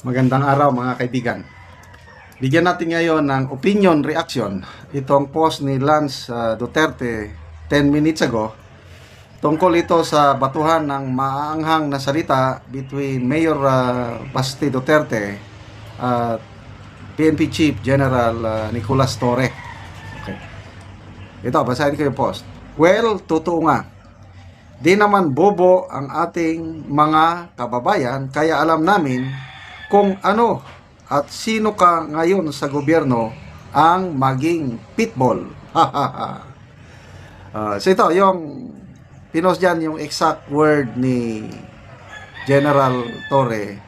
Magandang araw mga kaibigan. Bigyan natin ngayon ng opinion reaction itong post ni Lance uh, Duterte 10 minutes ago tungkol ito sa batuhan ng maanghang na salita between Mayor uh, Basti Duterte at PNP Chief General uh, Nicolas Torre. Okay. Ito, basahin ko yung post. Well, totoo nga. Di naman bobo ang ating mga kababayan kaya alam namin kung ano at sino ka ngayon sa gobyerno ang maging pitbull. uh, so ito, yung pinost dyan yung exact word ni General Torre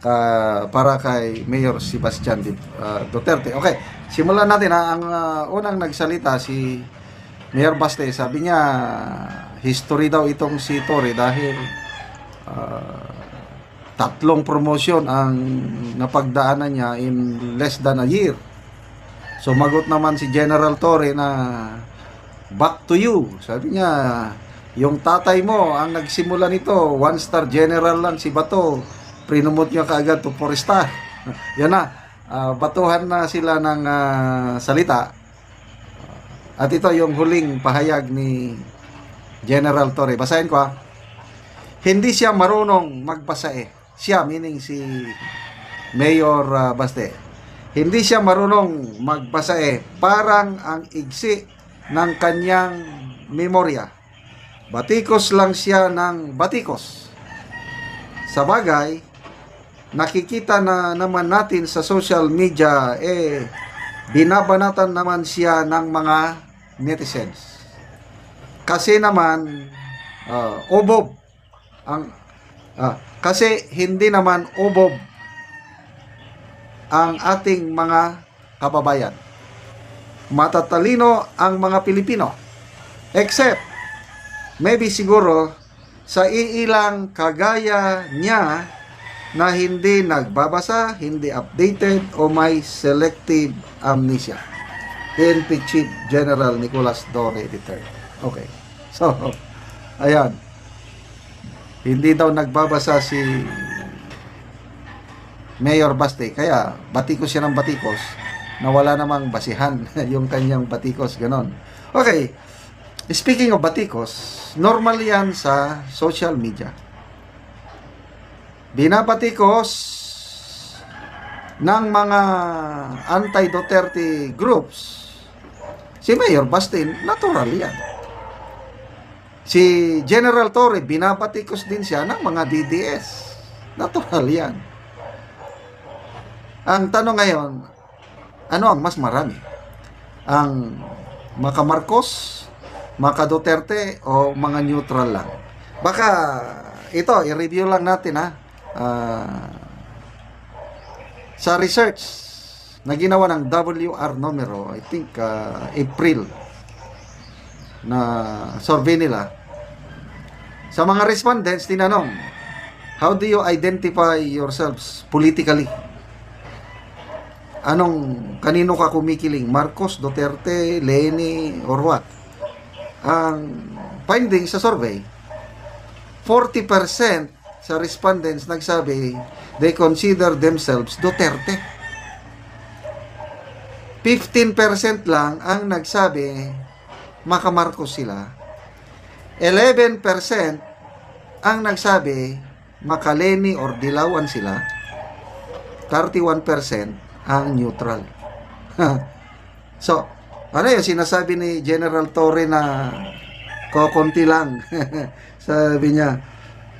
ka- para kay Mayor Sebastian uh, Duterte. Okay, simulan natin ha. Ang uh, unang nagsalita si Mayor Baste, sabi niya history daw itong si Torre dahil uh, tatlong promotion ang napagdaanan niya in less than a year. Sumagot naman si General Torre na back to you. Sabi niya, yung tatay mo ang nagsimula nito, one star general lang si Bato. Prinumot niya kaagad to four star. Yan na, ah, batuhan na sila ng ah, salita. At ito yung huling pahayag ni General Torre. Basahin ko ha. Hindi siya marunong magbasa eh. Siya, meaning si Mayor ah, Baste. Hindi siya marunong magbasa eh. Parang ang igsi ng kanyang memorya. Batikos lang siya ng batikos. Sa bagay, nakikita na naman natin sa social media eh binabanatan naman siya ng mga netizens. Kasi naman uh, ubob ang ah, kasi hindi naman ubob ang ating mga kababayan. Matatalino ang mga Pilipino. Except, maybe siguro, sa iilang kagaya niya na hindi nagbabasa, hindi updated, o may selective amnesia. PNP Chief General Nicolas Dore III. Okay. So, ayan. Hindi daw nagbabasa si Mayor Baste. Kaya, batikos siya ng batikos na wala namang basihan yung kanyang batikos. Ganon. Okay. Speaking of batikos, normal yan sa social media. Binabatikos ng mga anti-Duterte groups si Mayor Bastin, natural yan. Si General Torre, binabatikos din siya ng mga DDS. Natural yan. Ang tanong ngayon, ano ang mas marami? Ang maka Marcos, maka Duterte, o mga neutral lang? Baka ito, i-review lang natin ha. Ah, sa research na ginawa ng WR numero, I think ah, April na survey nila. Sa mga respondents, tinanong, how do you identify yourselves politically? Anong, kanino ka kumikiling? Marcos, Duterte, Leni, or what? Ang finding sa survey, 40% sa respondents nagsabi they consider themselves Duterte. 15% lang ang nagsabi makamarcos sila. 11% ang nagsabi makaleni or dilawan sila. 31% ang neutral. so, ano yung sinasabi ni General Torre na kokonti lang? Sabi niya,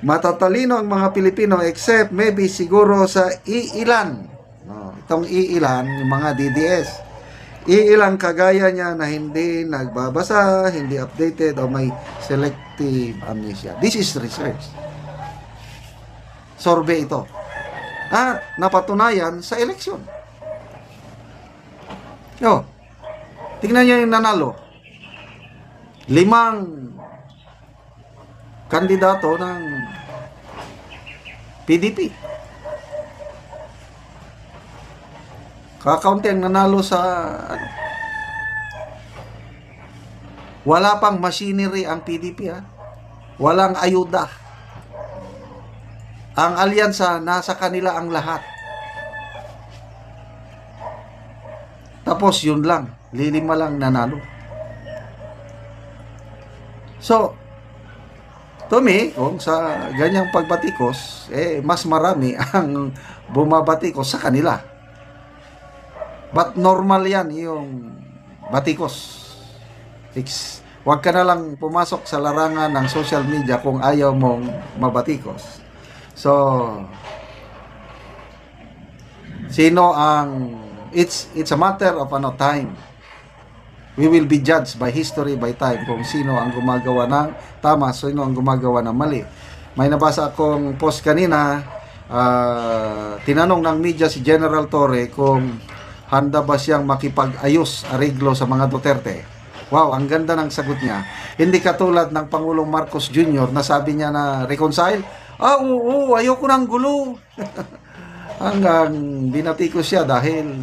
matatalino ang mga Pilipino except maybe siguro sa iilan. No, itong iilan, yung mga DDS. Iilang kagaya niya na hindi nagbabasa, hindi updated, o may selective amnesia. This is research. Survey ito. At napatunayan sa eleksyon. Yo, tingnan niyo yung nanalo. Limang kandidato ng PDP. Kakaunti ang nanalo sa ano. Wala pang machinery ang PDP ha. Walang ayuda. Ang alyansa, nasa kanila ang lahat. Tapos yun lang, lilima lang nanalo. So, to me, kung sa ganyang pagbatikos, eh, mas marami ang bumabatikos sa kanila. But normal yan yung batikos. Ex- Huwag ka na lang pumasok sa larangan ng social media kung ayaw mong mabatikos. So, sino ang it's it's a matter of ano time. We will be judged by history by time kung sino ang gumagawa ng tama, sino ang gumagawa ng mali. May nabasa akong post kanina, ah, tinanong ng media si General Torre kung handa ba siyang makipag-ayos, ariglo sa mga Duterte. Wow, ang ganda ng sagot niya. Hindi katulad ng Pangulong Marcos Jr. na sabi niya na reconcile. Ah, oo, oo ayoko ng gulo. Hanggang binati ko siya dahil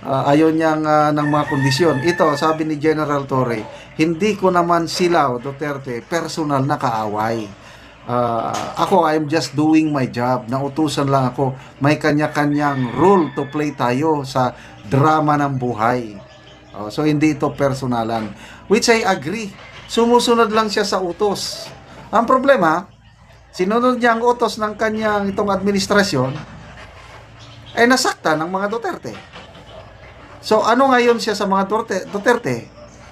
ah, ayaw niyang ah, ng mga kondisyon. Ito, sabi ni General Torre, hindi ko naman sila o Duterte personal na kaaway. Ah, ako, I'm just doing my job. Nautusan lang ako. May kanya-kanyang role to play tayo sa drama ng buhay. Oh, so, hindi ito personalan. Which I agree. Sumusunod lang siya sa utos. Ang problema, sinunod niya ang utos ng kanyang itong administrasyon, ay nasakta ng mga Duterte. So, ano ngayon siya sa mga Duterte? Duterte?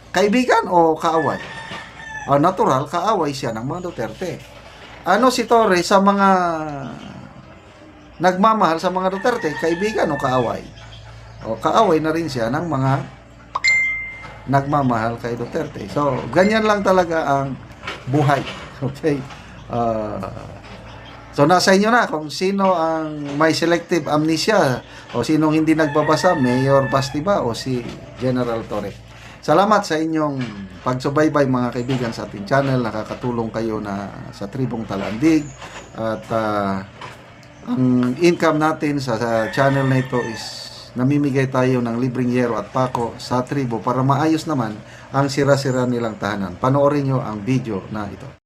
Kaibigan o kaaway? Ah, natural, kaaway siya ng mga Duterte. Ano si Torre sa mga nagmamahal sa mga Duterte? Kaibigan o kaaway? O, kaaway na rin siya ng mga nagmamahal kay Duterte. So, ganyan lang talaga ang buhay. Okay? Ah, so, nasa inyo na kung sino ang may selective amnesia o sinong hindi nagbabasa, Mayor Basti ba o si General Torre. Salamat sa inyong pagsubaybay mga kaibigan sa ating channel. Nakakatulong kayo na sa Tribong Talandig. At ah, ang income natin sa, sa channel na ito is namimigay tayo ng libreng yero at pako sa tribo para maayos naman ang sira-sira nilang tahanan. Panoorin nyo ang video na ito.